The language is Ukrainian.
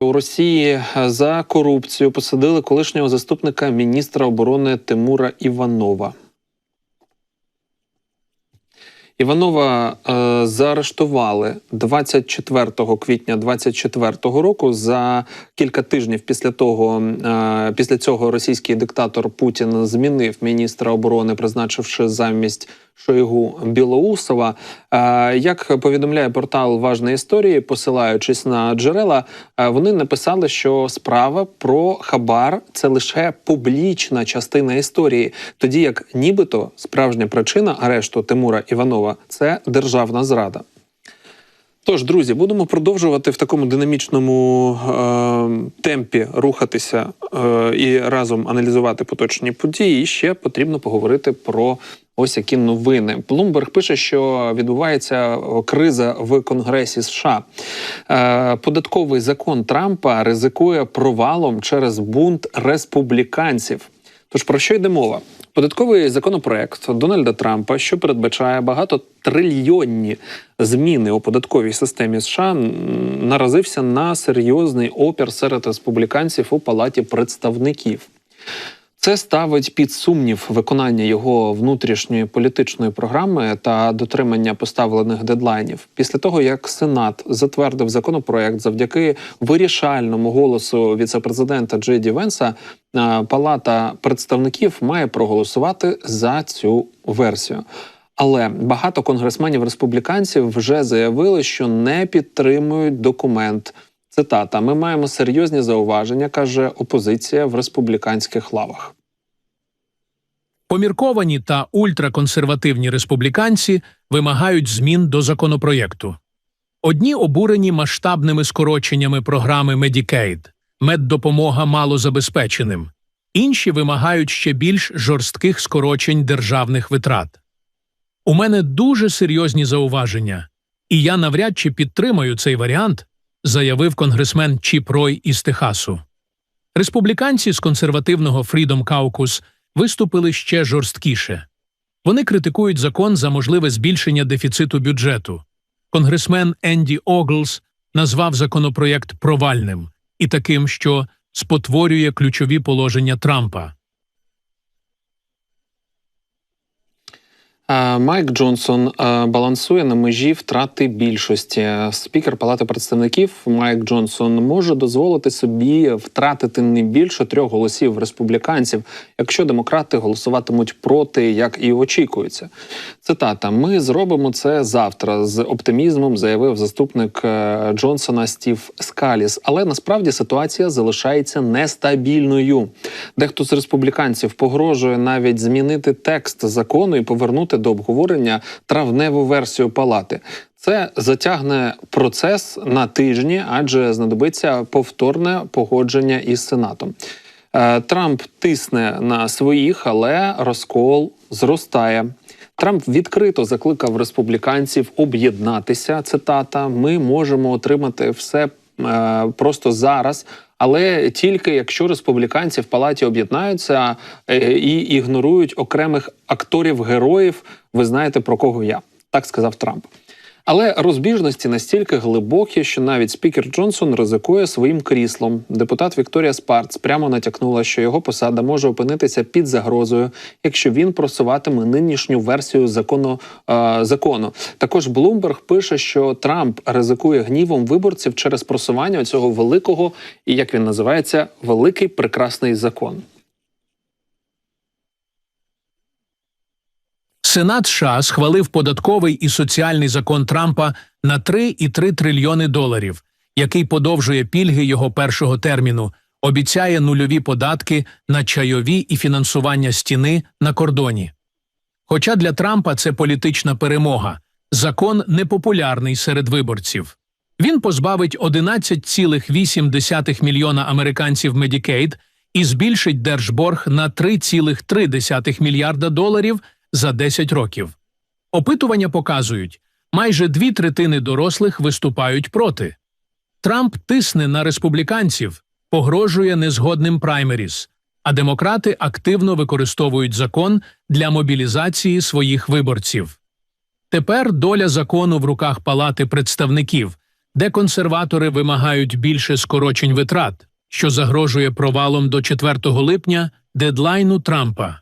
У Росії за корупцію посадили колишнього заступника міністра оборони Тимура Іванова. Іванова е, заарештували 24 квітня 24 року. За кілька тижнів після того, е, після цього російський диктатор Путін змінив міністра оборони, призначивши замість Шойгу Білоусова. Е, як повідомляє портал Важної історії, посилаючись на джерела, е, вони написали, що справа про хабар це лише публічна частина історії, тоді як нібито справжня причина арешту Тимура Іванова це державна зрада. Тож, друзі, будемо продовжувати в такому динамічному е, темпі рухатися е, і разом аналізувати поточні події. І ще потрібно поговорити про ось які новини. Блумберг пише, що відбувається криза в Конгресі США. Е, податковий закон Трампа ризикує провалом через бунт республіканців. Тож про що йде мова? Податковий законопроект Дональда Трампа, що передбачає багато трильйонні зміни у податковій системі США, наразився на серйозний опір серед республіканців у палаті представників. Це ставить під сумнів виконання його внутрішньої політичної програми та дотримання поставлених дедлайнів. Після того як Сенат затвердив законопроект завдяки вирішальному голосу віцепрезидента Джей Ді Венса, е, Палата представників має проголосувати за цю версію. Але багато конгресменів республіканців вже заявили, що не підтримують документ. Цитата: Ми маємо серйозні зауваження, каже опозиція в республіканських лавах. Помірковані та ультраконсервативні республіканці вимагають змін до законопроєкту. Одні обурені масштабними скороченнями програми Medicaid, меддопомога малозабезпеченим, інші вимагають ще більш жорстких скорочень державних витрат. У мене дуже серйозні зауваження, і я навряд чи підтримаю цей варіант, заявив конгресмен Чіп Рой із Техасу. Республіканці з консервативного Freedom Caucus виступили ще жорсткіше. Вони критикують закон за можливе збільшення дефіциту бюджету. Конгресмен Енді Оглс назвав законопроєкт провальним і таким, що спотворює ключові положення Трампа. Майк Джонсон балансує на межі втрати більшості. Спікер Палати представників Майк Джонсон може дозволити собі втратити не більше трьох голосів республіканців, якщо демократи голосуватимуть проти, як і очікується. Цитата: Ми зробимо це завтра з оптимізмом, заявив заступник е, Джонсона Стів Скаліс. Але насправді ситуація залишається нестабільною. Дехто з республіканців погрожує навіть змінити текст закону і повернути до обговорення травневу версію палати. Це затягне процес на тижні, адже знадобиться повторне погодження із сенатом. Е, Трамп тисне на своїх, але розкол зростає. Трамп відкрито закликав республіканців об'єднатися. Цитата: Ми можемо отримати все просто зараз. Але тільки якщо республіканці в палаті об'єднаються е, і ігнорують окремих акторів героїв, ви знаєте про кого я так сказав Трамп. Але розбіжності настільки глибокі, що навіть спікер Джонсон ризикує своїм кріслом. Депутат Вікторія Спарц прямо натякнула, що його посада може опинитися під загрозою, якщо він просуватиме нинішню версію закону. Е, закону. Також Блумберг пише, що Трамп ризикує гнівом виборців через просування цього великого і як він називається, великий прекрасний закон. Сенат США схвалив податковий і соціальний закон Трампа на 3,3 трильйони доларів, який подовжує пільги його першого терміну, обіцяє нульові податки на чайові і фінансування стіни на кордоні. Хоча для Трампа це політична перемога, закон непопулярний серед виборців. Він позбавить 11,8 мільйона американців Medicaid і збільшить держборг на 3,3 мільярда доларів за 10 років. Опитування показують, майже дві третини дорослих виступають проти. Трамп тисне на республіканців, погрожує незгодним праймеріс, а демократи активно використовують закон для мобілізації своїх виборців. Тепер доля закону в руках Палати представників, де консерватори вимагають більше скорочень витрат, що загрожує провалом до 4 липня дедлайну Трампа.